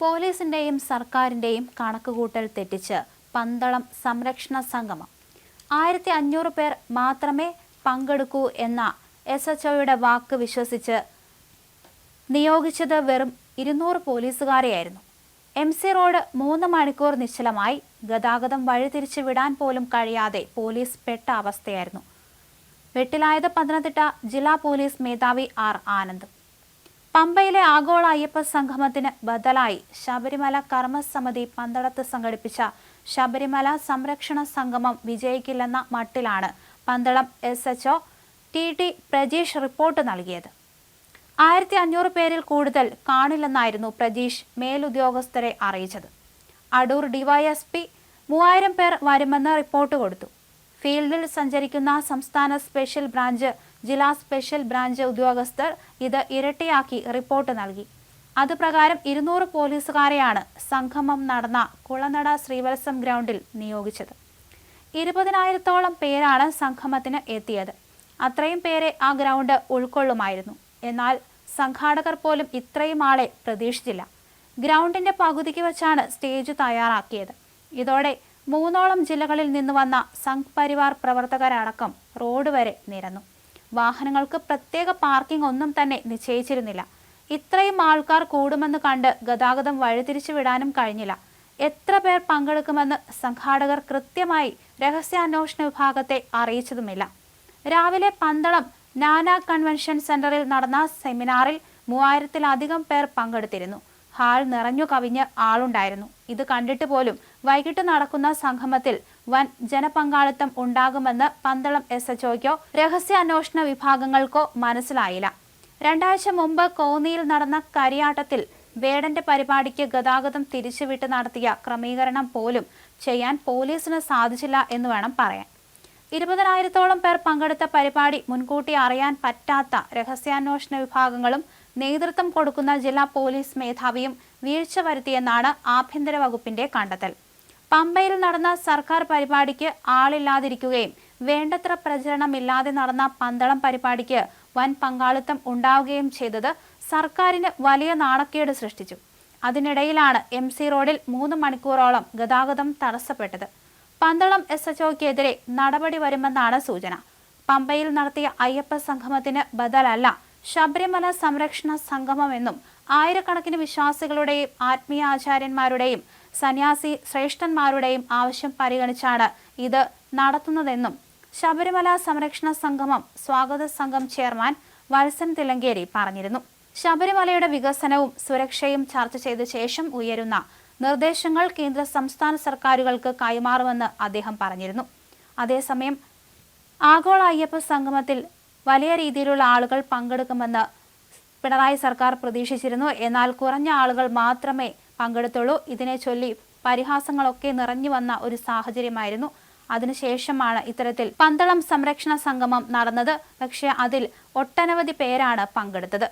പോലീസിന്റെയും സർക്കാരിന്റെയും കണക്കുകൂട്ടൽ തെറ്റിച്ച് പന്തളം സംരക്ഷണ സംഗമം. ആയിരത്തി അഞ്ഞൂറ് പേർ മാത്രമേ പങ്കെടുക്കൂ എന്ന എസ് എച്ച് ഒയുടെ വാക്ക് വിശ്വസിച്ച് നിയോഗിച്ചത് വെറും ഇരുന്നൂറ് പോലീസുകാരെയായിരുന്നു. എം സി റോഡ് മൂന്ന് മണിക്കൂർ നിശ്ചലമായി ഗതാഗതം വഴിതിരിച്ചു വിടാൻ പോലും കഴിയാതെ പോലീസ് പെട്ട അവസ്ഥയായിരുന്നു. വെട്ടിലായത് പത്തനംതിട്ട ജില്ലാ പോലീസ് മേധാവി ആർ ആനന്ദ്. പമ്പയിലെ ആഗോള അയ്യപ്പ സംഗമത്തിന് ബദലായി ശബരിമല കർമ്മസമിതി പന്തളത്ത് സംഘടിപ്പിച്ച ശബരിമല സംരക്ഷണ സംഗമം വിജയിക്കില്ലെന്ന മട്ടിലാണ് Pandalam S H T T Prajeesh report നൽകിയത്. ആയിരത്തി അഞ്ഞൂറ് പേരിൽ കൂടുതൽ കാണില്ലെന്നായിരുന്നു പ്രജീഷ് മേലുദ്യോഗസ്ഥരെ അറിയിച്ചത്. അടൂർ ഡിവൈഎസ്പി മൂവായിരം പേർ വരുമെന്ന് റിപ്പോർട്ട് കൊടുത്തു. ഫീൽഡിൽ സഞ്ചരിക്കുന്ന സംസ്ഥാന സ്പെഷ്യൽ ബ്രാഞ്ച് ജില്ലാ സ്പെഷ്യൽ ബ്രാഞ്ച് ഉദ്യോഗസ്ഥർ ഇത് ഇരട്ടിയാക്കി റിപ്പോർട്ട് നൽകി. അതുപ്രകാരം ഇരുന്നൂറ് പോലീസുകാരെയാണ് സംഗമം നടന്ന കുളനട ശ്രീവത്സം ഗ്രൗണ്ടിൽ നിയോഗിച്ചത്. ഇരുപതിനായിരത്തോളം പേരാണ് സംഗമത്തിന് എത്തിയത്. അത്രയും പേരെ ആ ഗ്രൗണ്ട് ഉൾക്കൊള്ളുമായിരുന്നു. എന്നാൽ സംഘാടകർ പോലും ഇത്രയും ആളെ പ്രതീക്ഷിച്ചില്ല. ഗ്രൗണ്ടിന്റെ പകുതിക്ക് വെച്ചാണ് സ്റ്റേജ് തയ്യാറാക്കിയത്. ഇതോടെ മൂന്നോളം ജില്ലകളിൽ നിന്ന് വന്ന സംഘ് പരിവാർ പ്രവർത്തകരടക്കം റോഡ് വരെ നിരന്നു. വാഹനങ്ങൾക്ക് പ്രത്യേക പാർക്കിംഗ് ഒന്നും തന്നെ നിശ്ചയിച്ചിരുന്നില്ല. ഇത്രയും ആൾക്കാർ കൂടുമെന്ന് കണ്ട് ഗതാഗതം വഴിതിരിച്ചു വിടാനും കഴിഞ്ഞില്ല. എത്ര പേർ പങ്കെടുക്കുമെന്ന് സംഘാടകർ കൃത്യമായി രഹസ്യാന്വേഷണ വിഭാഗത്തെ അറിയിച്ചതുമില്ല. രാവിലെ പന്തളം നാനാ കൺവെൻഷൻ സെന്ററിൽ നടന്ന സെമിനാറിൽ മൂവായിരത്തിലധികം പേർ പങ്കെടുത്തിരുന്നു. ഹാൾ നിറഞ്ഞു കവിഞ്ഞ് ആളുണ്ടായിരുന്നു. ഇത് കണ്ടിട്ട് പോലും വൈകിട്ട് നടക്കുന്ന സംഗമത്തിൽ വൻ ജനപങ്കാളിത്തം ഉണ്ടാകുമെന്ന് പന്തളം എസ് രഹസ്യ അന്വേഷണ വിഭാഗങ്ങൾക്കോ മനസ്സിലായില്ല. രണ്ടാഴ്ച മുമ്പ് കോന്നിയിൽ നടന്ന കരിയാട്ടത്തിൽ വേടന്റെ പരിപാടിക്ക് ഗതാഗതം തിരിച്ചുവിട്ട് നടത്തിയ ക്രമീകരണം പോലും ചെയ്യാൻ പോലീസിന് സാധിച്ചില്ല എന്ന് വേണം പറയാൻ. ഇരുപതിനായിരത്തോളം പേർ പങ്കെടുത്ത പരിപാടി മുൻകൂട്ടി അറിയാൻ പറ്റാത്ത രഹസ്യാന്വേഷണ വിഭാഗങ്ങളും നേതൃത്വം കൊടുക്കുന്ന ജില്ലാ പോലീസ് മേധാവിയും വീഴ്ച വരുത്തിയെന്നാണ് ആഭ്യന്തര വകുപ്പിന്റെ കണ്ടെത്തൽ. പമ്പയിൽ നടന്ന സർക്കാർ പരിപാടിക്ക് ആളില്ലാതിരിക്കുകയും വേണ്ടത്ര പ്രചരണമില്ലാതെ നടന്ന പന്തളം പരിപാടിക്ക് വൻ പങ്കാളിത്തം ഉണ്ടാവുകയും ചെയ്തത് സർക്കാരിന് വലിയ നാണക്കേട് സൃഷ്ടിച്ചു. അതിനിടയിലാണ് എം സി റോഡിൽ മൂന്ന് മണിക്കൂറോളം ഗതാഗതം തടസ്സപ്പെട്ടത്. പന്തളം എസ് എച്ച് ഒക്കെതിരെ നടപടി വരുമെന്നാണ് സൂചന. പമ്പയിൽ നടത്തിയ അയ്യപ്പ സംഗമത്തിന് ബദലല്ല ശബരിമല സംരക്ഷണ സംഗമമെന്നും ആയിരക്കണക്കിന് വിശ്വാസികളുടെയും ആത്മീയ ആചാര്യന്മാരുടെയും സന്യാസി ശ്രേഷ്ഠന്മാരുടെയും ആവശ്യം പരിഗണിച്ചാണ് ഇത് നടത്തുന്നതെന്നും ശബരിമല സംരക്ഷണ സംഗമം സ്വാഗത സംഘം ചെയർമാൻ വത്സൻ തിലങ്കേരി പറഞ്ഞിരുന്നു. ശബരിമലയുടെ വികസനവും സുരക്ഷയും ചർച്ച ചെയ്ത ശേഷം ഉയരുന്ന നിർദ്ദേശങ്ങൾ കേന്ദ്ര സംസ്ഥാന സർക്കാരുകൾക്ക് കൈമാറുമെന്ന് അദ്ദേഹം പറഞ്ഞിരുന്നു. അതേസമയം ആഗോള അയ്യപ്പ സംഗമത്തിൽ വലിയ രീതിയിലുള്ള ആളുകൾ പങ്കെടുക്കുമെന്ന് പിണറായി സർക്കാർ പ്രതീക്ഷിച്ചിരുന്നു. എന്നാൽ കുറഞ്ഞ ആളുകൾ മാത്രമേ പങ്കെടുത്തുള്ളൂ. ഇതിനെ ചൊല്ലി പരിഹാസങ്ങളൊക്കെ നിറഞ്ഞു വന്ന ഒരു സാഹചര്യമായിരുന്നു. അതിനുശേഷമാണ് ഇത്തരത്തിൽ പന്തളം സംരക്ഷണ സംഗമം നടന്നത്. പക്ഷേ അതിൽ ഒട്ടനവധി പേരാണ് പങ്കെടുത്തത്.